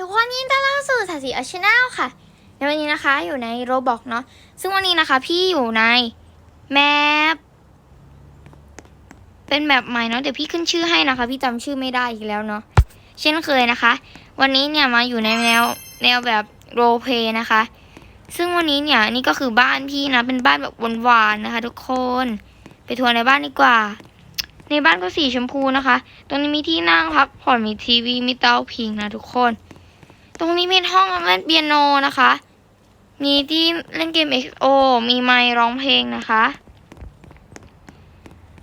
ทุกคนยินดีต้อนรับสู่สาสีอาชแนลค่ะ ในวันนี้นะคะอยู่ในโรบอกเนาะซึ่งวันนี้นะคะพี่อยู่ในแมปเป็นแมปใหม่เนาะเดี๋ยวพี่ขึ้นชื่อให้นะคะ พี่จำชื่อไม่ได้อีกแล้วเนาะเช่นเคยนะคะ วันนี้เนี่ยมาอยู่ในแนวแนวแบบโรเพย์นะคะ ซึ่งวันนี้เนี่ยนี่ก็คือบ้านพี่นะเป็นบ้านแบบหวานๆนะคะ ทุกคน ไปทัวร์ในบ้านดีกว่าในบ้านก็สีชมพูนะคะ ตรงนี้มีที่นั่งพักผ่อนมีทีวี มีเตาผิงนะทุกคน ตรงนี้เป็นห้องเล่นเปียโนนะคะ มีที่เล่นเกม XO มีไมค์ร้องเพลงนะคะ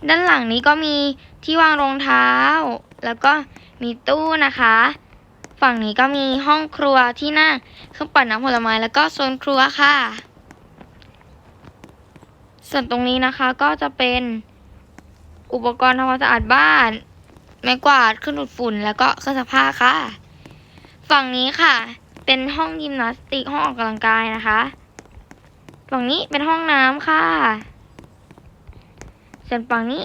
ด้านหลังนี้ก็มีที่วางรองเท้า แล้วก็มีตู้นะคะ ฝั่งนี้ก็มีห้องครัวที่นั่งเครื่องปั่นน้ำผลไม้แล้วก็โซนครัวค่ะ ส่วนตรงนี้นะคะก็จะเป็นอุปกรณ์ทำความสะอาดบ้าน ไม้กวาดเครื่องดูดฝุ่น แล้วก็เครื่องซักผ้าค่ะ ฝั่งนี้ค่ะ เป็นห้องยิมนาสติกห้องออกกำลังกายนะคะ ฝั่งนี้เป็นห้องน้ำค่ะ ส่วนฝั่งนี้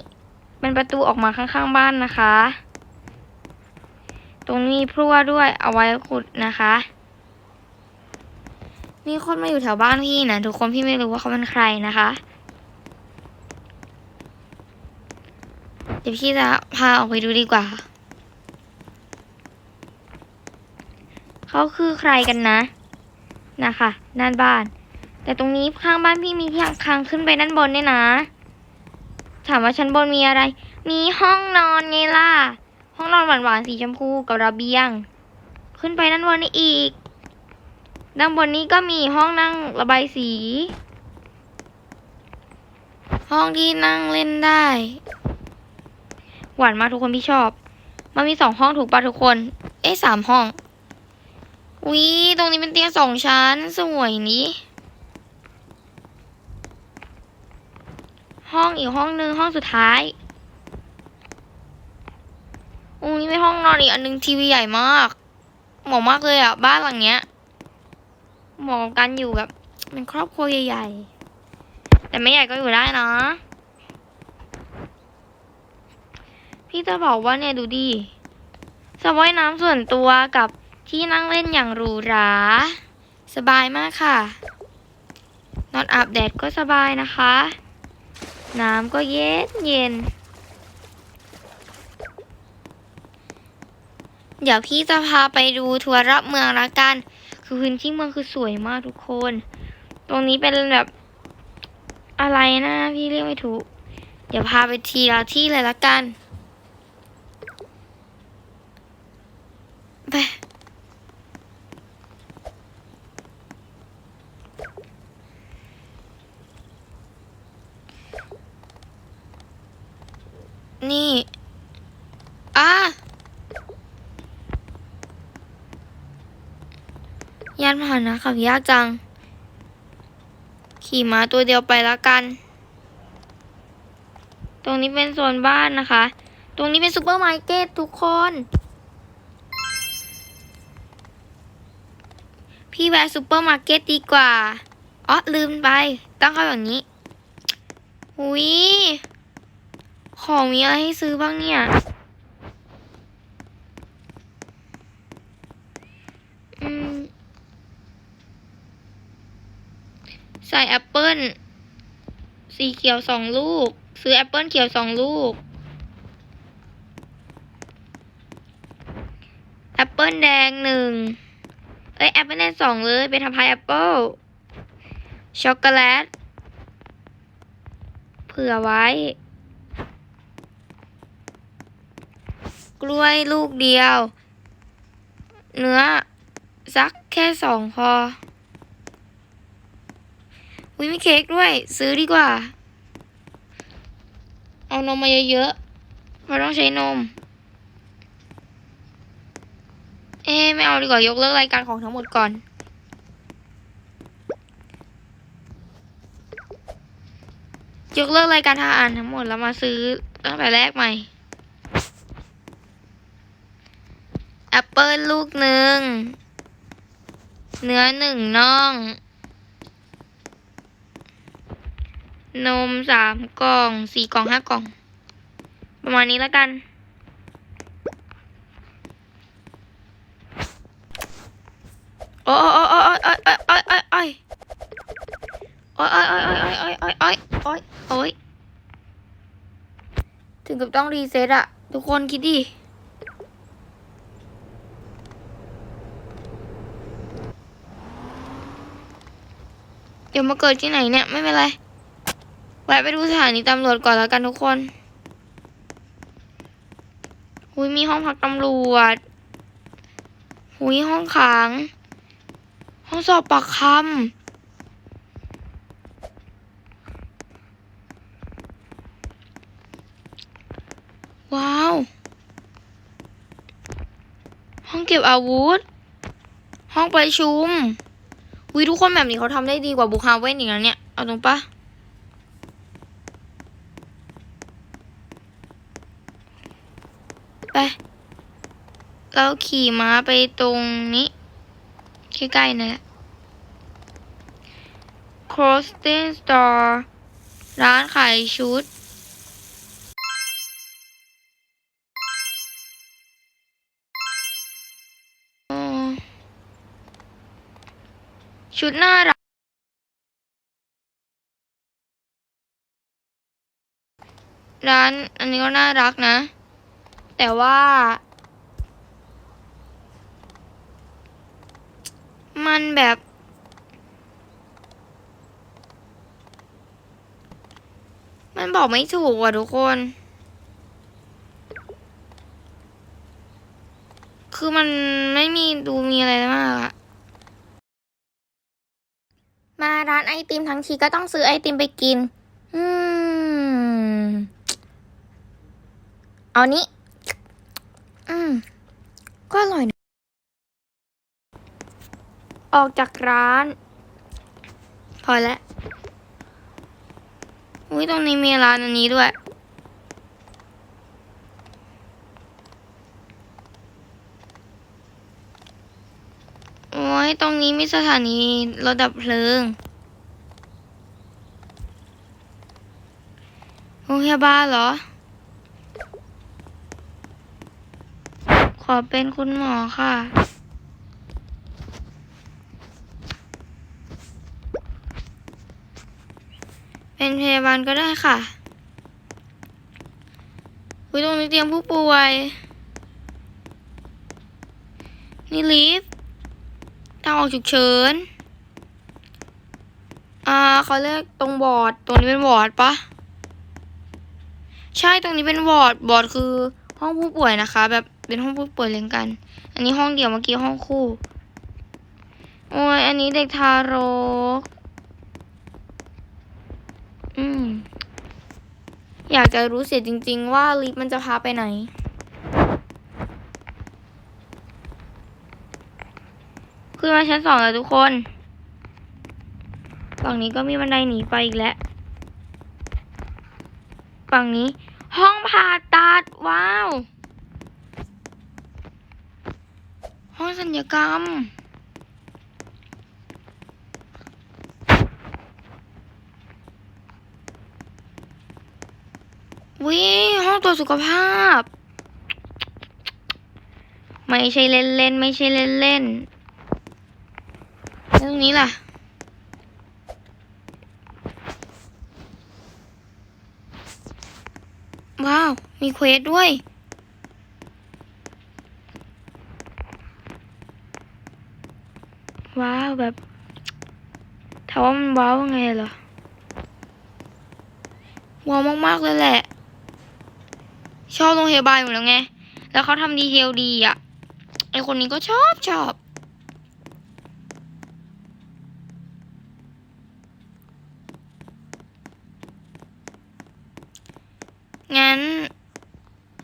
เป็นประตูออกมาข้างๆบ้านนะคะ ตรงนี้มีพรั่วด้วยเอาไว้ขุดนะคะ มีคนมาอยู่แถวบ้านพี่นะทุกคนพี่ไม่รู้ว่าเขาเป็นใครนะคะเดี๋ยวพี่จะพาออกไปดูดีกว่า เขาคือใครกันนะ นะคะด้านบ้าน แต่ตรงนี้ข้างบ้านพี่มีที่ทางขึ้นไปด้านบนเนี่ยนะ ถามว่าชั้นบนมีอะไร มีห้องนอนไงล่ะ ห้องนอนหวานๆสีชมพูกับระเบียง ขึ้นไปด้านบนนี่อีก ด้านบนนี้ก็มีห้องนั่งระบายสี ห้องที่นั่งเล่นได้ หวานมากทุกคนพี่ชอบ มันมีสองห้องถูกปะทุกคน เอ๊ะสามห้อง วิตรงนี้เป็นเตียงสองชั้น สวยนี้ ห้องอีกห้องหนึ่งห้องสุดท้ายอุ้งนี้ไม่ห้องนอนอีกอันนึงทีวีใหญ่มาก เหมาะมากเลยอะ บ้านหลังเนี้ยเหมาะกับการอยู่แบบเป็นครอบครัวใหญ่ๆ แต่ไม่ใหญ่ก็อยู่ได้นะ พี่จะบอกว่าเนี่ยดูดิสระว่ายน้ำส่วนตัวกับ ที่นั่งเล่นอย่างหรูหรา สบายมากค่ะ นอนอาบแดดก็สบายนะคะ น้ำก็เย็นเย็น เดี๋ยวพี่จะพาไปดูทัวร์รอบเมืองละกัน คือพื้นที่เมืองคือสวยมากทุกคน ตรงนี้เป็นแบบอะไรนะพี่เรียกไม่ถูก เดี๋ยวพาไปทีละที่เลยละกัน ไป นี่อะยานพาหนะขับยากจัง ขี่ม้าตัวเดียวไปละกัน ตรงนี้เป็นโซนบ้านนะคะ ตรงนี้เป็นซูเปอร์มาร์เก็ตทุกคน พี่แวะซูเปอร์มาร์เก็ตดีกว่าอ๋อลืมไป ต้องเข้าแบบนี้หุย ของมีอะไรให้ซื้อบ้างเนี่ย อืม ใส่แอปเปิ้ล สีเขียวสองลูก ซื้อแอปเปิ้ลเขียวสองลูก แอปเปิ้ลแดงหนึ่ง เอ้ยแอปเปิ้ลแดงสองเลยไปทำพายแอปเปิ้ล ช็อกโกแลต เผื่อไว้ ก ล้วยลูกเดียว เนื้อสักแค่สองพออุ้ยมีเค้กด้วย ซื้อดีกว่า เอานมมาเยอะๆเพราะต้องใช้นม เอ๊ไม่เอาดีกว่ายกเลิกรายการของทั้งหมดก่อน ยกเลิกรายการทาอ่านทั้งหมดแล้วมาซื้อตั้งแต่แรกใหม่ แอปเปิลลูกหนึ่ง เนื้อหนึ่งน่อง นมสามกล่องสี่กล่องห้ากล่อง ประมาณนี้แล้วกัน โอ้ยโอ้ยโอ้ยโอ้ยโอ้ยโอ้ยโอ้ยโอ้ยโอ้ยโอ้ยโอ้ยโอ้ยโอ้ยโอ้ยโอ้ยโอ้ยโอ้ยโอ้ยถึงกับต้องรีเซ็ตอะทุกคนคิดดิ ดี๋ยวมาเกิดที่ไหนเนี่ยไม่เป็นไรแวะไปดูสถานีตำรวจก่อนแล้วกันทุกคนหุยมีห้องพักตำรวจหุยห้องขัง ห้องสอบปากคำ ว้าว ห้องเก็บอาวุธ ห้องประชุม วิทุกคนแบบนี้เขาทำได้ดีกว่าบุคาเว่นอีกแล้วเนี่ย เอาตรงปะไป เราขี่ม้าไปตรงนี้ ใกล้ๆนั่แหละ Croston Store ร้านขายชุด ชุดน่ารัก ร้านอันนี้ก็น่ารักนะ แต่ว่า มันแบบมันบอกไม่ถูกว่ะทุกคน คือมันไม่มีดูมีอะไรมากอะ มาร้านไอติมทั้งทีก็ต้องซื้อไอติมไปกิน อืม เอานี้ อืม ก็อร่อยนะออกจากร้าน พอแล้วอุ้ยตรงนี้มีร้านอันนี้ด้วย โอ้ตรงนี้มีสถานีรถดับเพลิงโรงพยาบาลเหรอ ขอเป็นคุณหมอค่ะ เป็นพยาบาลก็ได้ค่ะอุ้ยตรงนี้เตียงผู้ป่วย นี่ลิฟ ทางออกฉุกเฉิน อ่าเขาเรียกตรงบอร์ด ตรงนี้เป็นบอร์ดปะใช่ตรงนี้เป็นวอร์ด บอร์ดคือห้องผู้ป่วยนะคะ แบบเป็นห้องผู้ป่วยเรียงกัน อันนี้ห้องเดี่ยวเมื่อกี้ห้องคู่ โอ้ยอันนี้เด็กทารก อืม อยากจะรู้เสียจริง ๆ ว่าลิฟต์มันจะพาไปไหน ขึ้นมาชั้นสองแล้วทุกคน ฝั่งนี้ก็มีบันไดหนีไปอีกแล้ว ฝั่งนี้ ห้องผ่าตัด ว้าว ห้องสัญญกรรม วิห้องตรวจสุขภาพ ไม่ใช่เล่นเล่นไม่ใช่เล่นเล่น รงนี้ล่ะ ว้าว มีเควสด้วย ว้าว แบบถามว่ามันว้าวไงเหรอ ว้าวมากๆเลยแหละ ชอบโรงพยาบาลอยู่แล้วไง แล้วเขาทำดีเทลดีอะ ไอคนนี้ก็ชอบชอบ งั้น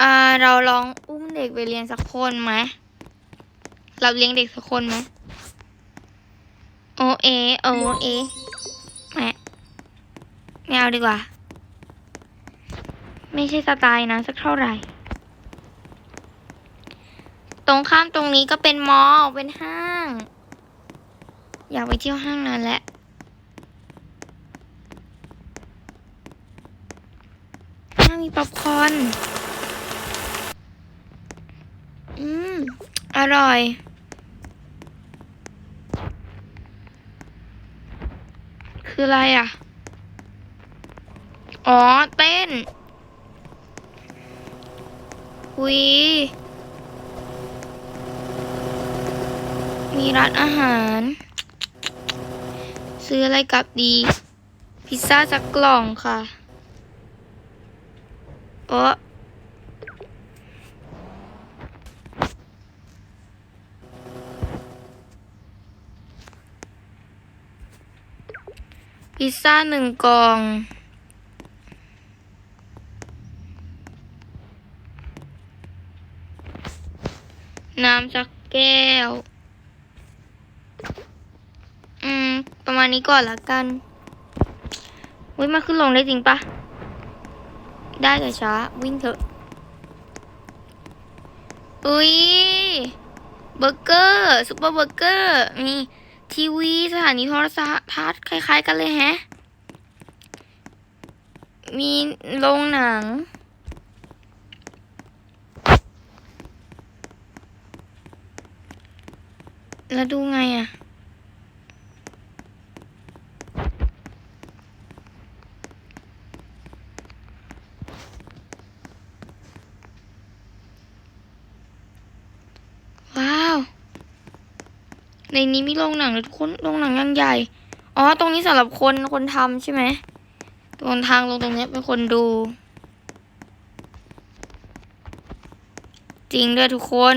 อ่า เราลองอุ้มเด็กไปเรียนสักคนไหมเราเลี้ยงเด็กสักคนไหมโอเอโอเอแหมไม่เอาดีกว่า ไม่ใช่สไตล์นะสักเท่าไหร่ ตรงข้ามตรงนี้ก็เป็นมอลเป็นห้าง อยากไปเที่ยวห้างนานแล้วห้างมีป๊อปคอร์น อร่อย คืออะไรอะ อ๋อ เต้นวีมีร้านอาหาร ซื้ออะไรกลับดี พิซซ่าสักกล่องค่ะ เออ พิซซ่าหนึ่งกล่อง น้ำสักแก้ว อืม ประมาณนี้ก่อนละกันอุ้ยมาขึ้นลงได้จริงปะ ได้แต่ช้า วิ่งเถอะ อุ้ยเบอร์เกอร์ซุปเปอร์เบอร์เกอร์มี ทีวีสถานีโทรทัศน์คล้าย ๆ กันเลยแฮะ มีโรงหนัง แล้วดูไงอะ่ะาว ในนี้มีโรงหนังเลยทุกคนโรงหนังยังใหญ่ อ๋อ ตรงนี้สำหรับคนคนทำใช่ไหมตรงทางลงตรงนี้เป็นคนดู จริงด้วยทุกคน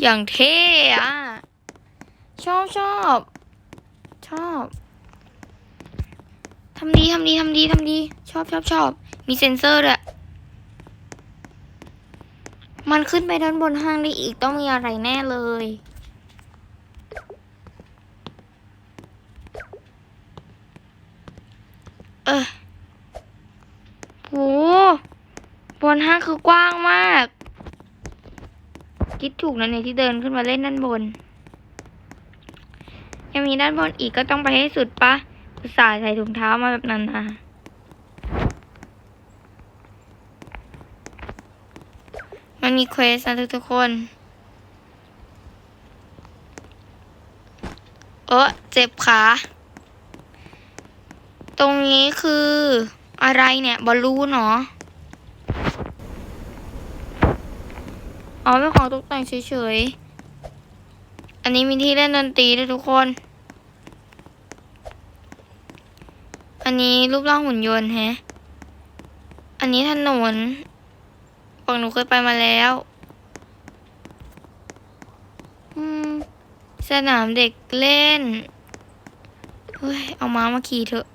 อย่างเท่อะชอบชอบ ชอบทำดีทำดีทำดีทำดี ชอบชอบชอบ มีเซ็นเซอร์ด้วยมันขึ้นไปด้านบนห้างได้อีกต้องมีอะไรแน่เลย ออโหบนห้างคือกว้างมาก คิดถูกนะเนี่ยที่เดินขึ้นมาเล่นด้านบน ยังมีด้านบนอีกก็ต้องไปให้สุดปะอุตส่าห์ใส่ถุงเท้ามาแบบนั้นนะมันมีเควสนะทุกทุกๆคน เออเจ็บขา ตรงนี้คืออะไรเนี่ยบอลลูนเหรออ๋อเป็นของตกแต่งเฉยๆ อันนี้มีที่เล่นดนตรีด้วยทุกคน อันนี้รูปร่างหุ่นยนต์แฮะ อันนี้ถนนฝั่งหนูเคยไปมาแล้วสนามเด็กเล่น เฮ้ย เอาม้ามาขี่เถอะ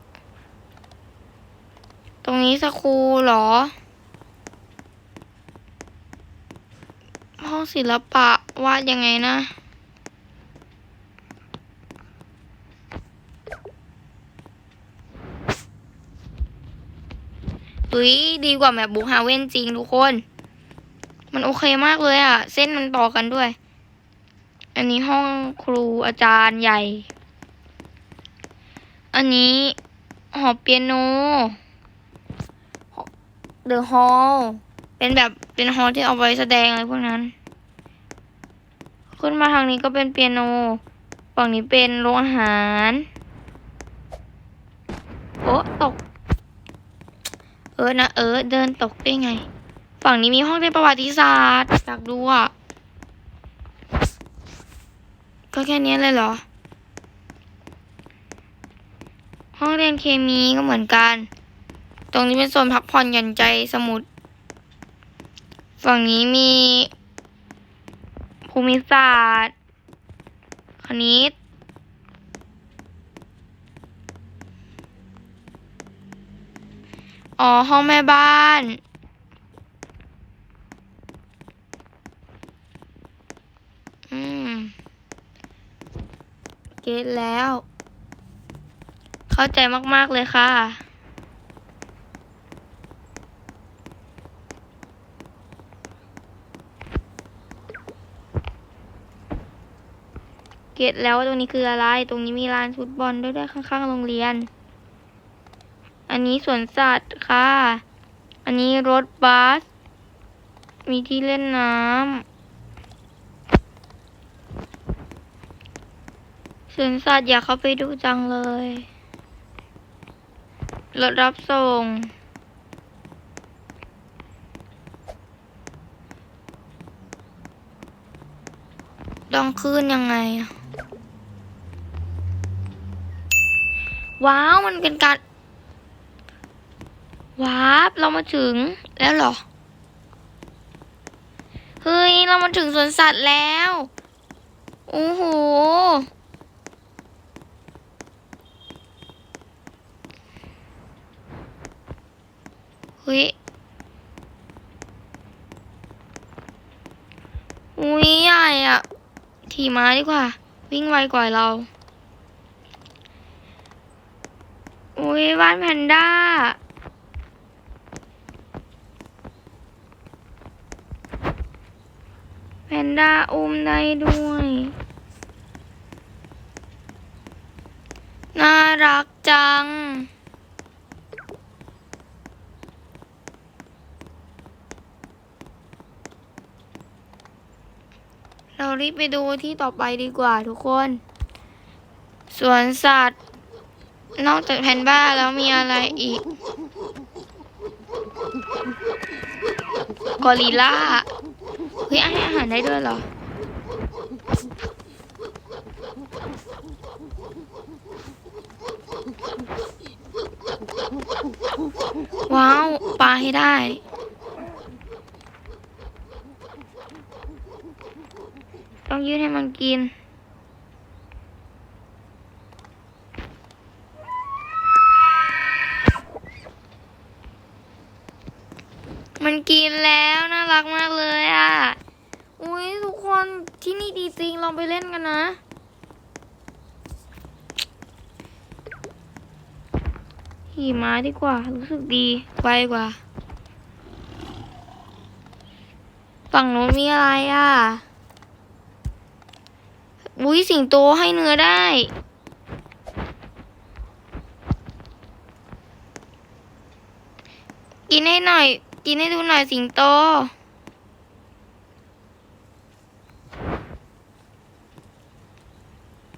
ตรงนี้สคูลเหรอ ห้องศิลปะวาดยังไงนะเฮ้ยดีกว่าแบบบุกฮาเว่นจริงทุกคน มันโอเคมากเลยอะเส้นมันต่อกันด้วย อันนี้ห้องครูอาจารย์ใหญ่ อันนี้หอเปียโน เดอะฮอล์เป็นแบบเป็นฮอล์ที่เอาไว้แสดงอะไรพวกนั้น ขึ้นมาทางนี้ก็เป็นเปียโนฝั่งนี้เป็นโรงอาหาร โอ้ตก เออนะเออเดินตกได้ไง ฝั่งนี้มีห้องเรียนประวัติศาสตร์อยากดูอะก็แค่นี้เลยเหรอ ห้องเรียนเคมีก็เหมือนกัน ตรงนี้เป็นโซนพักผ่อนหย่อนใจสมุด ฝั่งนี้มี ภูมิศาสตร์ คณิต อ๋อ ห้องแม่บ้านอืมเก็ตแล้ว เข้าใจมาก ๆ เลยค่ะ เก็ตแล้วว่าตรงนี้คืออะไร ตรงนี้มีลานฟุตบอลด้วยด้วยข้างๆโรงเรียน อันนี้สวนสัตว์ค่ะ อันนี้รถบัส มีที่เล่นน้ำสวนสัตว์อยากเข้าไปดูจังเลย รถรับส่งต้องขึ้นยังไงอะ ว้าวมันเป็นการว้าบเรามาถึงแล้วเหรอ เฮ้ย เรามาถึงสวนสัตว์แล้ว โอ้โห เฮ้ยอุ้ยใหญ่อะ ขี่ม้าดีกว่า วิ่งไวกว่าเรา อุ้ยบ้านแพนด้า แพนด้าอุ้มได้ด้วย น่ารักจัง เรารีบไปดูที่ต่อไปดีกว่าทุกคน สวนสัตว์ นอกจากแพนบ้าแล้วมีอะไรอีก กอริลล่าเฮ้ยให้อาหารได้ด้วยเหรอ ว้าว ปลาให้ได้ต้องยืดให้มันกิน ไปเล่นกันนะ ขี่ม้าดีกว่า รู้สึกดีไวกว่า ฝั่งโน้นมีอะไรอะอุ้ยสิงโตให้เนื้อได้กินให้หน่อย กินให้ดูหน่อยสิงโต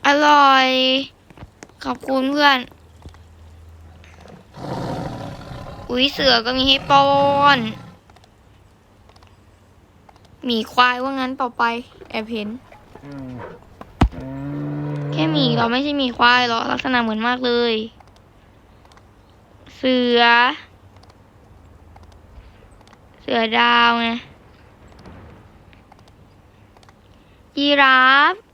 อร่อย ขอบคุณเพื่อน อุ้ยเสือก็มีให้ป้อนหมีควายว่างั้นต่อไป แอบเห็น แค่หมีเราไม่ใช่หมีควายหรอกลักษณะเหมือนมากเลย เสือ เสือดาวไงยีราฟ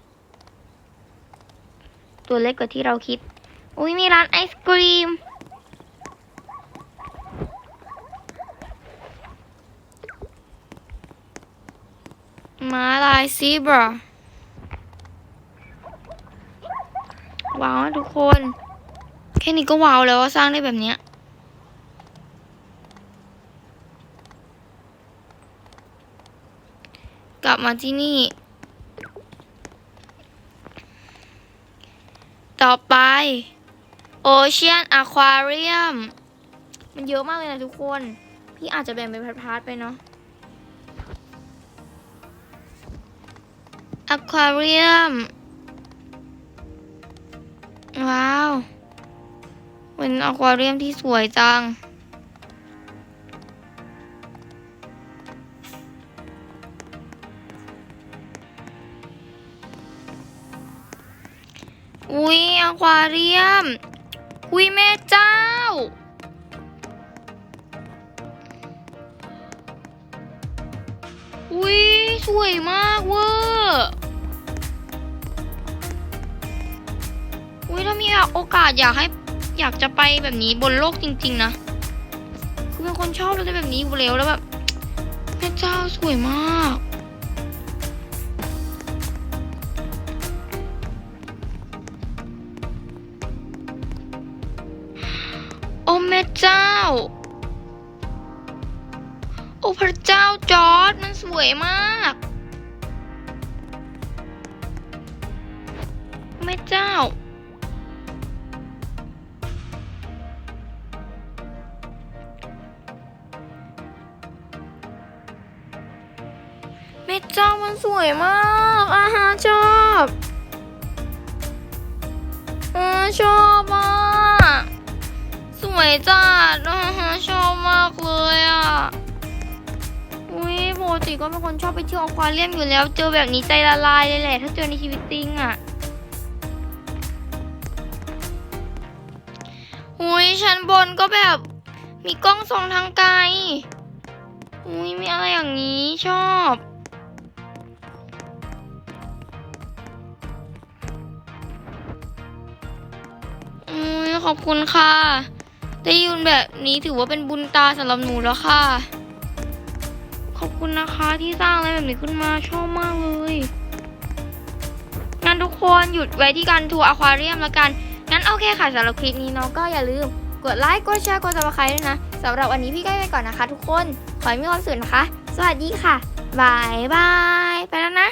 ตัวเล็กกว่าที่เราคิด อุ้ยมีร้านไอศกรีม มาลายซีบราว้าวทุกคน แค่นี้ก็ว้าวแล้วว่าสร้างได้แบบเนี้ยกลับมาที่นี่ ต่อไป Ocean Aquarium มันเยอะมากเลยนะทุกคน พี่อาจจะแบ่งเป็นพาร์ทๆไปเนาะ Aquarium ว้าว เป็นอควาเรียมที่สวยจัง อุ้ยอควาเรียม อุ้ยแม่เจ้า อุ้ยสวยมากเวอร์อุ้ยถ้ามีโอกาสอยากให้อยากจะไปแบบนี้บนโลกจริง ๆ นะ คือเป็นคนชอบอะไรแบบนี้อยู่แล้วแล้วแบบแม่เจ้าสวยมาก ม่เจ้า โอ้พระเจ้าจอร์ดมันสวยมาก แม่เจ้า แม่เจ้ามันสวยมากอาฮะชอบออชอบอะ วยวยจัดอะชอบมากเลยอะ อุ้ยปกติก็เป็นคนชอบไปเที่ยวอควาเรียมอยู่แล้ว เจอแบบนี้ใจละลายเลยแหละ ถ้าเจอในชีวิตจริงอะ อุ้ยชั้นบนก็แบบมีกล้องส่องทางไกล อุ้ยมีอะไรอย่างนี้ชอบอุ้ยขอบคุณค่ะ ได้ยืนแบบนี้ถือว่าเป็นบุญตาสำหรับหนูแล้วค่ะ ขอบคุณนะคะที่สร้างอะไรแบบนี้ขึ้นมาชอบมากเลยงั้นทุกคนหยุดไว้ที่การทัวร์อควาเรียมแล้วกัน งั้นโอเคค่ะสำหรับคลิปนี้เนาะก็อย่าลืม กดไลค์ กดแชร์ กดซับสไครต์ด้วยนะสำหรับวันนี้พี่ก็ไปก่อนนะคะ ทุกคน ขอให้มีความสุขนะคะ สวัสดีค่ะบายบาย ไปแล้วนะ